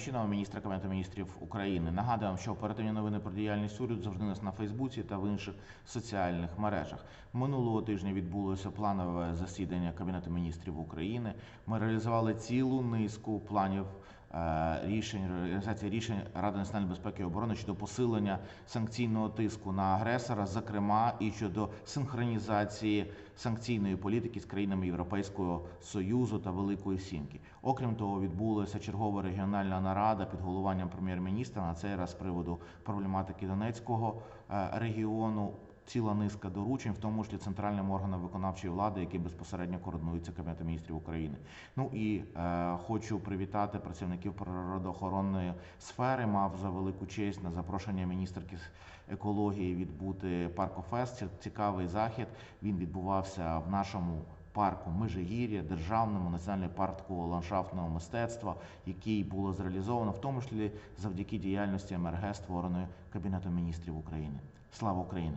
Немчинова, міністра Кабінету міністрів України. Нагадуємо, що оперативні новини про діяльність уряду завжди нас на Фейсбуці та в інших соціальних мережах. Минулого тижня відбулося планове засідання Кабінету міністрів України. Ми реалізували цілу низку планів рішень реалізації рішень Ради національної безпеки і оборони щодо посилення санкційного тиску на агресора, зокрема і щодо синхронізації санкційної політики з країнами Європейського союзу та Великої Сімки. Окрім того, відбулася чергова регіональна нарада під головуванням прем'єр-міністра на цей раз з приводу проблематики Донецького е, регіону. Ціла низка доручень, в тому числі центральним органам виконавчої влади, які безпосередньо координуються Кабінетом міністрів України. Ну і е, хочу привітати працівників природоохоронної сфери. Мав за велику честь на запрошення міністерки екології відбути Паркофест. Це цікавий захід. Він відбувався в нашому парку Межигір'я, державному національному парку ландшафтного мистецтва, який було зреалізовано, в тому числі завдяки діяльності МРГ, створеної Кабінетом міністрів України. Слава Україні!